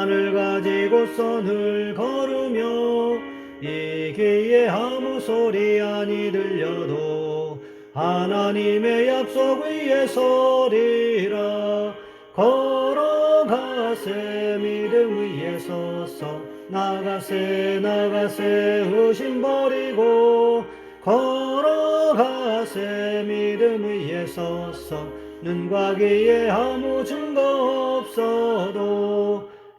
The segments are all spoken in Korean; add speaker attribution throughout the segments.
Speaker 1: 믿음만을 가지고 선을 걸으며 이 귀에 아무 소리 아니 들려도 하나님의 약속 위에 서리라. 걸어가세 믿음 위에 서서 나가세 나가세 의심 버리고 걸어가세 믿음 위에 서서 눈과 귀에 아무 증거 없어도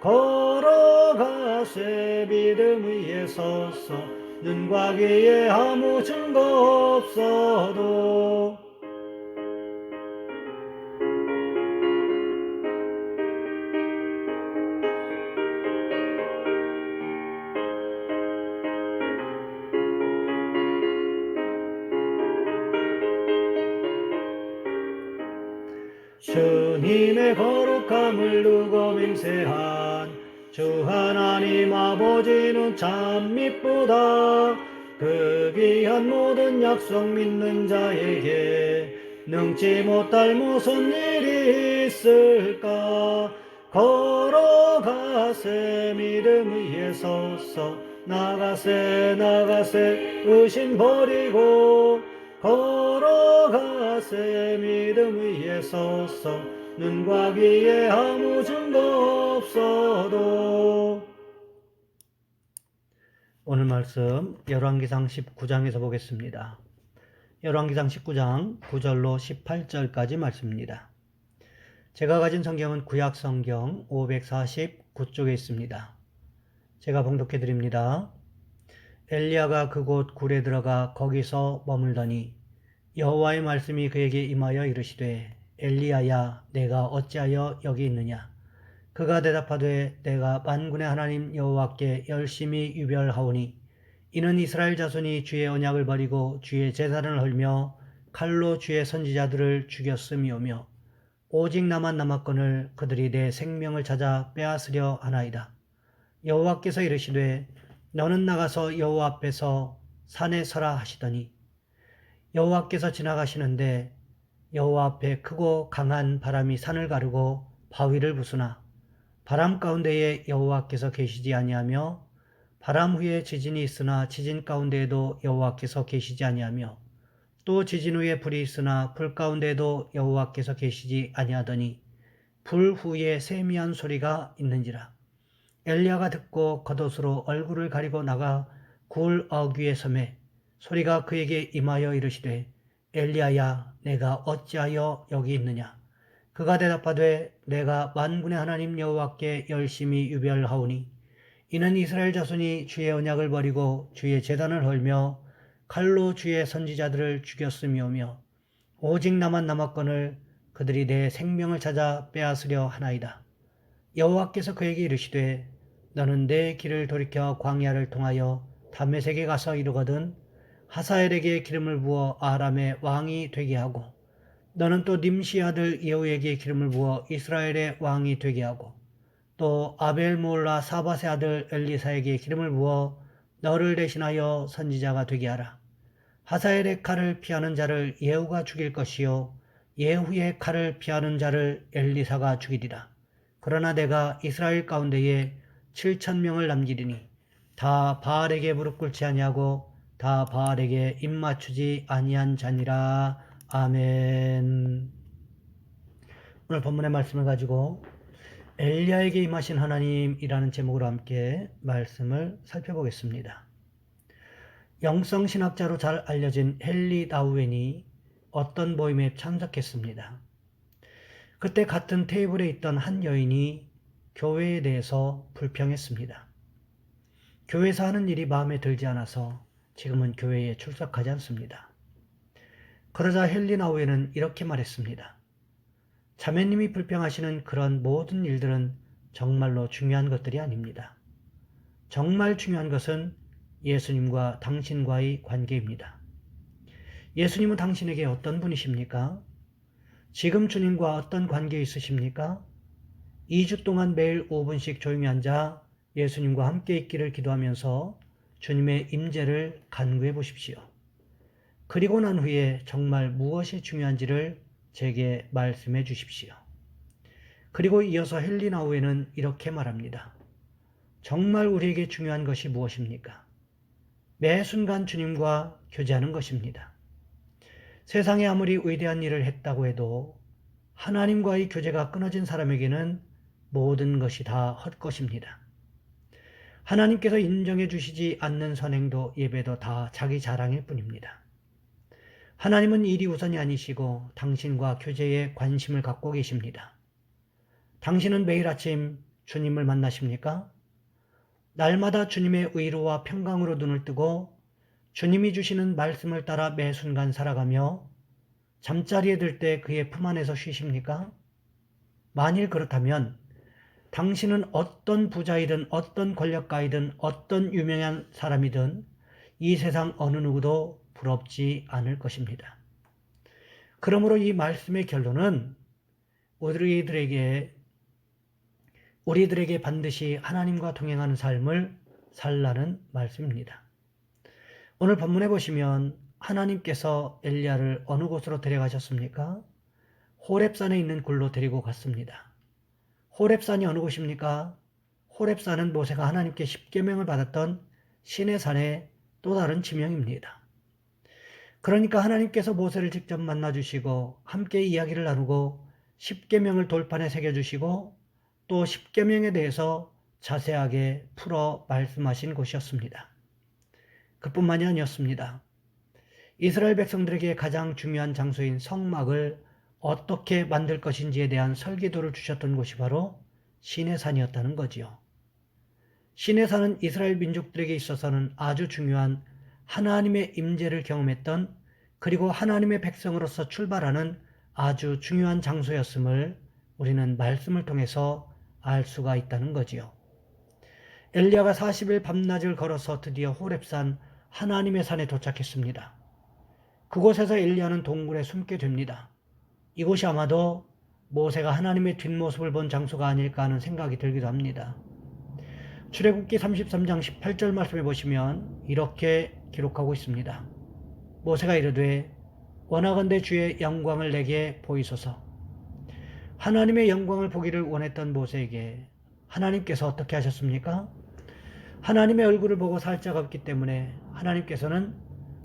Speaker 1: 걸어가세 믿음 위에 서서 눈과 귀에 아무 증거 없어도 주님의 거룩함을 두고 맹세한 주 하나님 아버지는 참 미쁘다. 그 귀한 모든 약속 믿는 자에게 능치 못할 무슨 일이 있을까? 걸어가세 믿음 위에 서서 나가세 나가세 의심 버리고 걸어가세 위에 서서 눈과 귀에 아무 증거 없어도 오늘 말씀 열왕기상 19장에서 보겠습니다. 열왕기상 19장 9절로 18절까지 말씀입니다. 제가 가진 성경은 구약 성경 549쪽에 있습니다. 제가 봉독해 드립니다. 엘리야가 그곳 굴에 들어가 거기서 머물더니 여호와의 말씀이 그에게 임하여 이르시되 엘리야야 내가 어찌하여 여기 있느냐 그가 대답하되 내가 만군의 하나님 여호와께 열심히 유별하오니 이는 이스라엘 자손이 주의 언약을 버리고 주의 제사를 헐며 칼로 주의 선지자들을 죽였음이오며 오직 나만 남았거늘 그들이 내 생명을 찾아 빼앗으려 하나이다. 여호와께서 이르시되 너는 나가서 여호와 앞에서 산에 서라 하시더니 여호와께서 지나가시는데 여호와 앞에 크고 강한 바람이 산을 가르고 바위를 부수나 바람 가운데에 여호와께서 계시지 아니하며 바람 후에 지진이 있으나 지진 가운데에도 여호와께서 계시지 아니하며 또 지진 후에 불이 있으나 불 가운데에도 여호와께서 계시지 아니하더니 불 후에 세미한 소리가 있는지라. 엘리야가 듣고 겉옷으로 얼굴을 가리고 나가 굴 어귀에 섬에 소리가 그에게 임하여 이르시되 엘리야야 내가 어찌하여 여기 있느냐 그가 대답하되 내가 만군의 하나님 여호와께 열심히 유별하오니 이는 이스라엘 자손이 주의 언약을 버리고 주의 제단을 헐며 칼로 주의 선지자들을 죽였음이오며 오직 나만 남았거늘 그들이 내 생명을 찾아 빼앗으려 하나이다. 여호와께서 그에게 이르시되 너는 내 길을 돌이켜 광야를 통하여 담메색에 가서 이르거든 하사엘에게 기름을 부어 아람의 왕이 되게 하고 너는 또 님시 아들 예후에게 기름을 부어 이스라엘의 왕이 되게 하고 또 아벨 몰라 사바세 아들 엘리사에게 기름을 부어 너를 대신하여 선지자가 되게 하라. 하사엘의 칼을 피하는 자를 예후가 죽일 것이요 예후의 칼을 피하는 자를 엘리사가 죽이리라. 그러나 내가 이스라엘 가운데에 7천 명을 남기리니 다 바알에게 무릎 꿇지 아니하고 다 바알에게 입 맞추지 아니한 자니라. 아멘. 오늘 본문의 말씀을 가지고 엘리야에게 임하신 하나님이라는 제목으로 함께 말씀을 살펴보겠습니다. 영성 신학자로 잘 알려진 헨리 다우엔이 어떤 모임에 참석했습니다. 그때 같은 테이블에 있던 한 여인이 교회에 대해서 불평했습니다. 교회에서 하는 일이 마음에 들지 않아서 지금은 교회에 출석하지 않습니다. 그러자 헨리 나우에는 이렇게 말했습니다. 자매님이 불평하시는 그런 모든 일들은 정말로 중요한 것들이 아닙니다. 정말 중요한 것은 예수님과 당신과의 관계입니다. 예수님은 당신에게 어떤 분이십니까? 지금 주님과 어떤 관계 있으십니까? 2주 동안 매일 5분씩 조용히 앉아 예수님과 함께 있기를 기도하면서 주님의 임재를 간구해 보십시오. 그리고 난 후에 정말 무엇이 중요한지를 제게 말씀해 주십시오. 그리고 이어서 헬리나우에는 이렇게 말합니다. 정말 우리에게 중요한 것이 무엇입니까? 매 순간 주님과 교제하는 것입니다. 세상에 아무리 위대한 일을 했다고 해도 하나님과의 교제가 끊어진 사람에게는 모든 것이 다 헛것입니다. 하나님께서 인정해 주시지 않는 선행도 예배도 다 자기 자랑일 뿐입니다. 하나님은 일이 우선이 아니시고 당신과 교제에 관심을 갖고 계십니다. 당신은 매일 아침 주님을 만나십니까? 날마다 주님의 의로와 평강으로 눈을 뜨고 주님이 주시는 말씀을 따라 매 순간 살아가며 잠자리에 들 때 그의 품 안에서 쉬십니까? 만일 그렇다면 당신은 어떤 부자이든 어떤 권력가이든 어떤 유명한 사람이든 이 세상 어느 누구도 부럽지 않을 것입니다. 그러므로 이 말씀의 결론은 우리들에게 우리들에게 반드시 하나님과 동행하는 삶을 살라는 말씀입니다. 오늘 본문에 보시면 하나님께서 엘리야를 어느 곳으로 데려가셨습니까? 호렙산에 있는 굴로 데리고 갔습니다. 호렙산이 어느 곳입니까? 호렙산은 모세가 하나님께 십계명을 받았던 신의 산의 또 다른 지명입니다. 그러니까 하나님께서 모세를 직접 만나 주시고 함께 이야기를 나누고 십계명을 돌판에 새겨 주시고 또 십계명에 대해서 자세하게 풀어 말씀하신 곳이었습니다. 그뿐만이 아니었습니다. 이스라엘 백성들에게 가장 중요한 장소인 성막을 어떻게 만들 것인지에 대한 설계도를 주셨던 곳이 바로 시내산이었다는 거지요. 시내산은 이스라엘 민족들에게 있어서는 아주 중요한 하나님의 임재를 경험했던 그리고 하나님의 백성으로서 출발하는 아주 중요한 장소였음을 우리는 말씀을 통해서 알 수가 있다는 거지요. 엘리야가 40일 밤낮을 걸어서 드디어 호렙산 하나님의 산에 도착했습니다. 그곳에서 엘리야는 동굴에 숨게 됩니다. 이곳이 아마도 모세가 하나님의 뒷모습을 본 장소가 아닐까 하는 생각이 들기도 합니다. 출애굽기 33장 18절 말씀에 보시면 이렇게 기록하고 있습니다. 모세가 이르되 원하건대 주의 영광을 내게 보이소서. 하나님의 영광을 보기를 원했던 모세에게 하나님께서 어떻게 하셨습니까? 하나님의 얼굴을 보고 살짝 없기 때문에 하나님께서는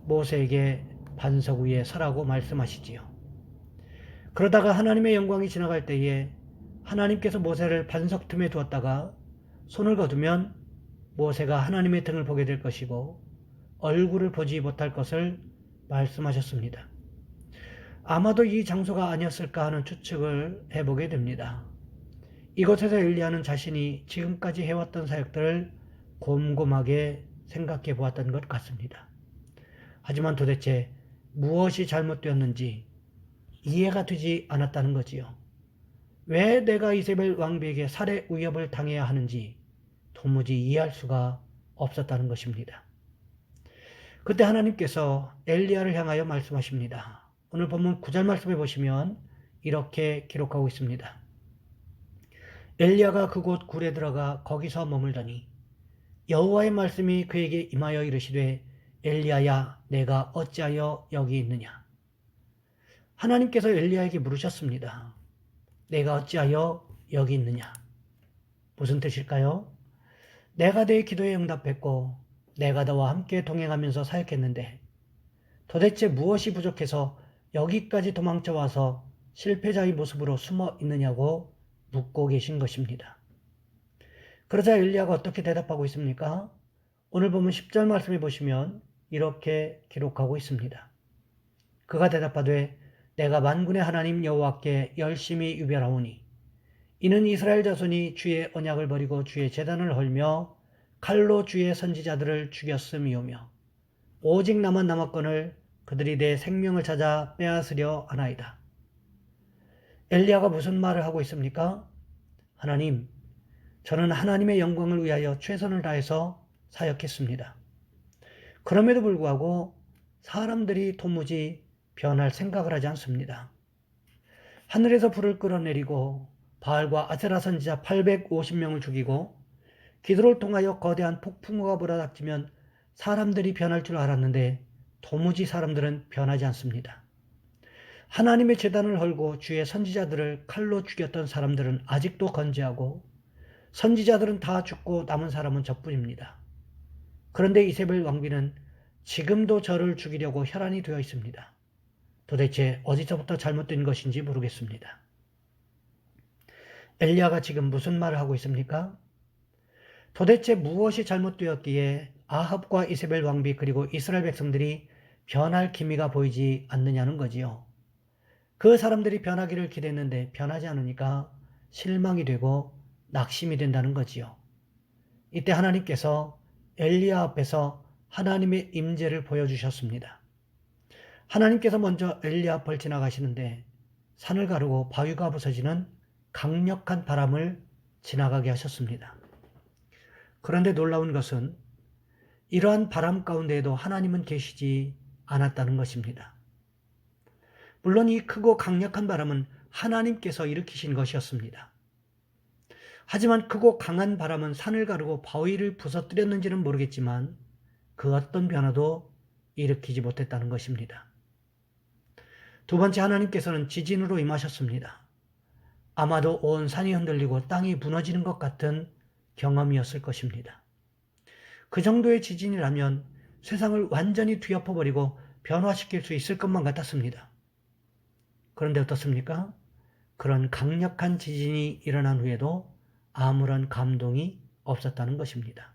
Speaker 1: 모세에게 반석 위에 서라고 말씀하시지요. 그러다가 하나님의 영광이 지나갈 때에 하나님께서 모세를 반석 틈에 두었다가 손을 거두면 모세가 하나님의 등을 보게 될 것이고 얼굴을 보지 못할 것을 말씀하셨습니다. 아마도 이 장소가 아니었을까 하는 추측을 해보게 됩니다. 이곳에서 엘리야는 자신이 지금까지 해왔던 사역들을 곰곰하게 생각해 보았던 것 같습니다. 하지만 도대체 무엇이 잘못되었는지 이해가 되지 않았다는 거지요. 왜 내가 이세벨 왕비에게 살해 위협을 당해야 하는지 도무지 이해할 수가 없었다는 것입니다. 그때 하나님께서 엘리야를 향하여 말씀하십니다. 오늘 본문 9절 말씀에 보시면 이렇게 기록하고 있습니다. 엘리야가 그곳 굴에 들어가 거기서 머물더니 여호와의 말씀이 그에게 임하여 이르시되 엘리야야 내가 어찌하여 여기 있느냐 하나님께서 엘리야에게 물으셨습니다. 내가 어찌하여 여기 있느냐 무슨 뜻일까요? 내가 내 기도에 응답했고 내가 너와 함께 동행하면서 사역했는데 도대체 무엇이 부족해서 여기까지 도망쳐 와서 실패자의 모습으로 숨어 있느냐고 묻고 계신 것입니다. 그러자 엘리야가 어떻게 대답하고 있습니까? 오늘 보면 10절 말씀해 보시면 이렇게 기록하고 있습니다. 그가 대답하되 내가 만군의 하나님 여호와께 열심히 유별하오니 이는 이스라엘 자손이 주의 언약을 버리고 주의 재단을 헐며 칼로 주의 선지자들을 죽였음이오며 오직 나만 남았건을 그들이 내 생명을 찾아 빼앗으려 하나이다. 엘리야가 무슨 말을 하고 있습니까? 하나님, 저는 하나님의 영광을 위하여 최선을 다해서 사역했습니다. 그럼에도 불구하고 사람들이 도무지 변할 생각을 하지 않습니다. 하늘에서 불을 끌어내리고 바알과 아세라 선지자 850명을 죽이고 기도를 통하여 거대한 폭풍우가 불어닥치면 사람들이 변할 줄 알았는데 도무지 사람들은 변하지 않습니다. 하나님의 재단을 헐고 주의 선지자들을 칼로 죽였던 사람들은 아직도 건재하고 선지자들은 다 죽고 남은 사람은 저뿐입니다. 그런데 이세벨 왕비는 지금도 저를 죽이려고 혈안이 되어 있습니다. 도대체 어디서부터 잘못된 것인지 모르겠습니다. 엘리야가 지금 무슨 말을 하고 있습니까? 도대체 무엇이 잘못되었기에 아합과 이세벨 왕비 그리고 이스라엘 백성들이 변할 기미가 보이지 않느냐는 거지요. 그 사람들이 변하기를 기대했는데 변하지 않으니까 실망이 되고 낙심이 된다는 거지요. 이때 하나님께서 엘리야 앞에서 하나님의 임재를 보여주셨습니다. 하나님께서 먼저 엘리야 앞을 지나가시는데 산을 가르고 바위가 부서지는 강력한 바람을 지나가게 하셨습니다. 그런데 놀라운 것은 이러한 바람 가운데에도 하나님은 계시지 않았다는 것입니다. 물론 이 크고 강력한 바람은 하나님께서 일으키신 것이었습니다. 하지만 크고 강한 바람은 산을 가르고 바위를 부서뜨렸는지는 모르겠지만 그 어떤 변화도 일으키지 못했다는 것입니다. 두 번째 하나님께서는 지진으로 임하셨습니다. 아마도 온 산이 흔들리고 땅이 무너지는 것 같은 경험이었을 것입니다. 그 정도의 지진이라면 세상을 완전히 뒤엎어버리고 변화시킬 수 있을 것만 같았습니다. 그런데 어떻습니까? 그런 강력한 지진이 일어난 후에도 아무런 감동이 없었다는 것입니다.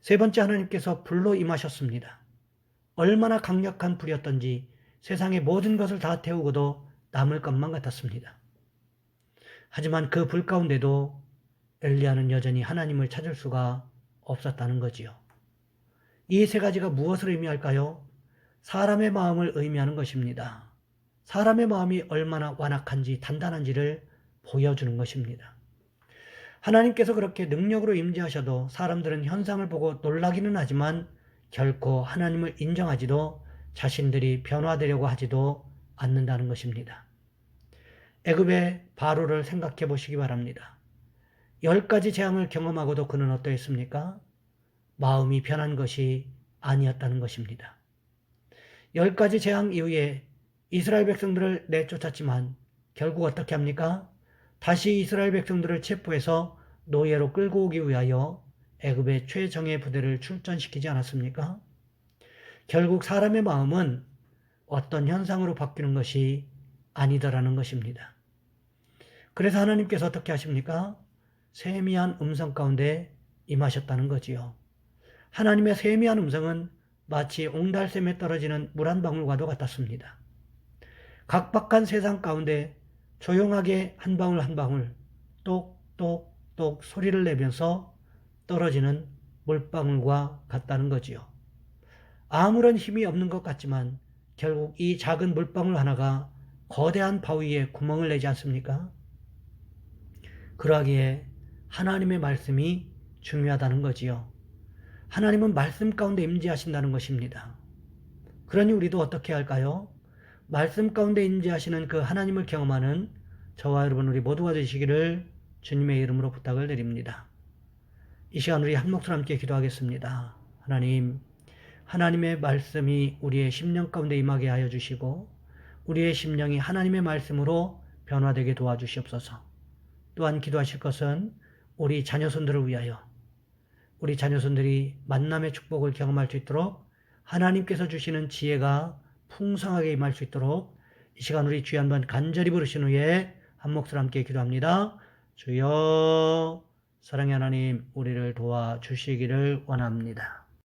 Speaker 1: 세 번째 하나님께서 불로 임하셨습니다. 얼마나 강력한 불이었던지 세상의 모든 것을 다 태우고도 남을 것만 같았습니다. 하지만 그 불 가운데도 엘리야는 여전히 하나님을 찾을 수가 없었다는 거지요. 이 세 가지가 무엇을 의미할까요? 사람의 마음을 의미하는 것입니다. 사람의 마음이 얼마나 완악한지 단단한지를 보여주는 것입니다. 하나님께서 그렇게 능력으로 임재하셔도 사람들은 현상을 보고 놀라기는 하지만 결코 하나님을 인정하지도 자신들이 변화되려고 하지도 않는다는 것입니다. 애굽의 바로를 생각해 보시기 바랍니다. 열 가지 재앙을 경험하고도 그는 어떠했습니까? 마음이 변한 것이 아니었다는 것입니다. 열 가지 재앙 이후에 이스라엘 백성들을 내쫓았지만 결국 어떻게 합니까? 다시 이스라엘 백성들을 체포해서 노예로 끌고 오기 위하여 애굽의 최정예 부대를 출전시키지 않았습니까? 결국 사람의 마음은 어떤 현상으로 바뀌는 것이 아니더라는 것입니다. 그래서 하나님께서 어떻게 하십니까? 세미한 음성 가운데 임하셨다는 거지요. 하나님의 세미한 음성은 마치 옹달샘에 떨어지는 물 한 방울과도 같았습니다. 각박한 세상 가운데 조용하게 한 방울 한 방울 똑똑똑 소리를 내면서 떨어지는 물방울과 같다는 거지요. 아무런 힘이 없는 것 같지만 결국 이 작은 물방울 하나가 거대한 바위에 구멍을 내지 않습니까? 그러기에 하나님의 말씀이 중요하다는 거지요. 하나님은 말씀 가운데 임재하신다는 것입니다. 그러니 우리도 어떻게 할까요? 말씀 가운데 인지하시는 그 하나님을 경험하는 저와 여러분 우리 모두가 되시기를 주님의 이름으로 부탁을 드립니다. 이 시간 우리 한 목소리 함께 기도하겠습니다. 하나님, 하나님의 말씀이 우리의 심령 가운데 임하게 하여 주시고 우리의 심령이 하나님의 말씀으로 변화되게 도와주시옵소서. 또한 기도하실 것은 우리 자녀손들을 위하여 우리 자녀손들이 만남의 축복을 경험할 수 있도록 하나님께서 주시는 지혜가 풍성하게 임할 수 있도록 이 시간 우리 주여 한번 간절히 부르신 후에 한 목소리 함께 기도합니다. 주여 사랑의 하나님 우리를 도와주시기를 원합니다.